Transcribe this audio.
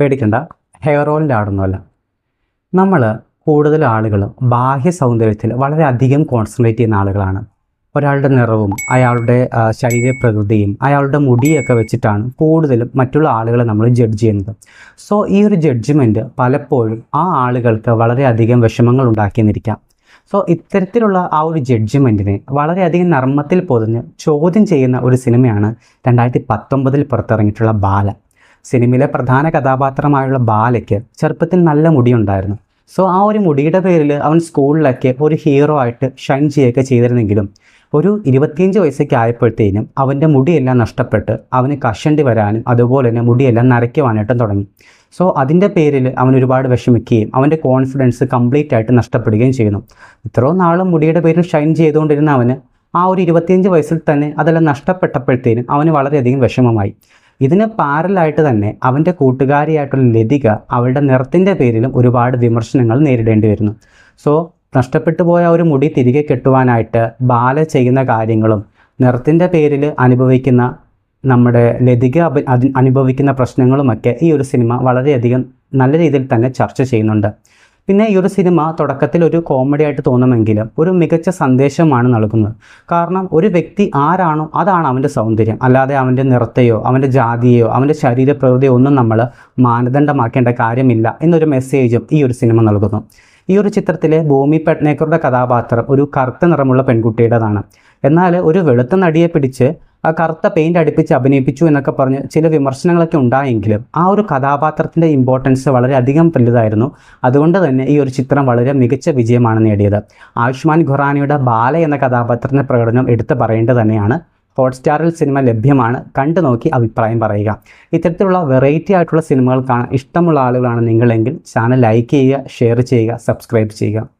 പേടിക്കണ്ട. Hair oil ആടൊന്നുമല്ല. നമ്മൾ കൂടുതൽ ആളുകൾ ബാഹ്യ സൗന്ദര്യത്തിൽ വളരെയധികം കോൺസെൻട്രേറ്റ് ചെയ്യുന്ന ആളുകളാണ്. ഒരാളുടെ നിറവും അയാളുടെ ശരീരപ്രകൃതിയും അയാളുടെ മുടിയൊക്കെ വെച്ചിട്ടാണ് കൂടുതലും മറ്റുള്ള ആളുകളെ നമ്മൾ ജഡ്ജ് ചെയ്യുന്നത്. സോ ഈ ഒരു ജഡ്ജ്മെന്റ് പലപ്പോഴും ആ ആളുകൾക്ക് വളരെയധികം വിഷമങ്ങൾ ഉണ്ടാക്കിയെന്നിരിക്കാം. സോ ഇത്തരത്തിലുള്ള ആ ഒരു ജഡ്ജ്മെന്റിനെ വളരെയധികം നർമ്മത്തിൽ പൊതിഞ്ഞ് ചോദ്യം ചെയ്യുന്ന ഒരു സിനിമയാണ് രണ്ടായിരത്തി പത്തൊമ്പതിൽ പുറത്തിറങ്ങിയിട്ടുള്ള ബാല. സിനിമയിലെ പ്രധാന കഥാപാത്രമായുള്ള ബാലയ്ക്ക് ചെറുപ്പത്തിൽ നല്ല മുടിയുണ്ടായിരുന്നു. സോ ആ ഒരു മുടിയുടെ പേരിൽ അവൻ സ്കൂളിലൊക്കെ ഒരു ഹീറോ ആയിട്ട് ഷൈൻ ചെയ്യുകയൊക്കെ ചെയ്തിരുന്നെങ്കിലും ഒരു ഇരുപത്തിയഞ്ച് വയസ്സൊക്കെ ആയപ്പോഴത്തേനും അവന്റെ മുടിയെല്ലാം നഷ്ടപ്പെട്ട് അവന് കഷണ്ടി വരാനും അതുപോലെ തന്നെ മുടിയെല്ലാം നരയ്ക്കുവാനായിട്ടും തുടങ്ങി. സോ അതിന്റെ പേരിൽ അവൻ ഒരുപാട് വിഷമിക്കുകയും അവന്റെ കോൺഫിഡൻസ് കംപ്ലീറ്റ് ആയിട്ട് നഷ്ടപ്പെടുകയും ചെയ്യുന്നു. ഇത്രയും നാളും മുടിയുടെ പേരിൽ ഷൈൻ ചെയ്തുകൊണ്ടിരുന്ന അവന് ആ ഒരു ഇരുപത്തിയഞ്ച് വയസ്സിൽ തന്നെ അതെല്ലാം നഷ്ടപ്പെട്ടപ്പോഴത്തേനും അവന് വളരെയധികം വിഷമമായി. ഇതിന് പാരലായിട്ട് തന്നെ അവന്റെ കൂട്ടുകാരിയായിട്ടുള്ള ലതിക അവളുടെ നിറത്തിന്റെ പേരിലും ഒരുപാട് വിമർശനങ്ങൾ നേരിടേണ്ടി വരുന്നു. സോ നഷ്ടപ്പെട്ടു പോയ ഒരു മുടി തിരികെ കെട്ടുവാനായിട്ട് ബാല ചെയ്യുന്ന കാര്യങ്ങളും നിറത്തിന്റെ പേരിൽ അനുഭവിക്കുന്ന നമ്മുടെ ലതിക അനുഭവിക്കുന്ന പ്രശ്നങ്ങളുമൊക്കെ ഈ ഒരു സിനിമ വളരെയധികം നല്ല രീതിയിൽ തന്നെ ചർച്ച ചെയ്യുന്നുണ്ട്. പിന്നെ ഈ ഒരു സിനിമ തുടക്കത്തിൽ ഒരു കോമഡി ആയിട്ട് തോന്നുമെങ്കിലും ഒരു മികച്ച സന്ദേശമാണ് നൽകുന്നത്. കാരണം ഒരു വ്യക്തി ആരാണോ അതാണ് അവന്റെ സൗന്ദര്യം. അല്ലാതെ അവന്റെ നിറത്തെയോ അവന്റെ ജാതിയെയോ അവന്റെ ശരീരപ്രകൃതിയോ ഒന്നും നമ്മൾ മാനദണ്ഡമാക്കേണ്ട കാര്യമില്ല എന്നൊരു മെസ്സേജും ഈ ഒരു സിനിമ നൽകുന്നു. ഈ ഒരു ചിത്രത്തിലെ ഭൂമി പട്നേക്കറുടെ കഥാപാത്രം ഒരു കറുത്ത നിറമുള്ള പെൺകുട്ടിയുടേതാണ്. എന്നാൽ ഒരു വെളുത്ത നടിയെ പിടിച്ച് ആ കറുത്ത പെയിന്റ് അടുപ്പിച്ച് അഭിനയിപ്പിച്ചു എന്നൊക്കെ പറഞ്ഞ് ചില വിമർശനങ്ങളൊക്കെ ഉണ്ടായെങ്കിലും ആ ഒരു കഥാപാത്രത്തിന്റെ ഇമ്പോർട്ടൻസ് വളരെയധികം വലുതായിരുന്നു. അതുകൊണ്ട് തന്നെ ഈ ഒരു ചിത്രം വളരെ മികച്ച വിജയമാണ് നേടിയത്. ആയുഷ്മാൻ ഖുറാനയുടെ ബാല എന്ന കഥാപാത്രത്തിന്റെ പ്രകടനം എടുത്തു പറയേണ്ടത് തന്നെയാണ്. ഹോട്ട്സ്റ്റാറിൽ സിനിമ ലഭ്യമാണ്. കണ്ടു നോക്കി അഭിപ്രായം പറയുക. ഇത്തരത്തിലുള്ള വെറൈറ്റി ആയിട്ടുള്ള സിനിമകൾ ഇഷ്ടമുള്ള ആളുകളാണ് നിങ്ങളെങ്കിൽ ചാനൽ ലൈക്ക് ചെയ്യുക ഷെയർ ചെയ്യുക സബ്സ്ക്രൈബ് ചെയ്യുക.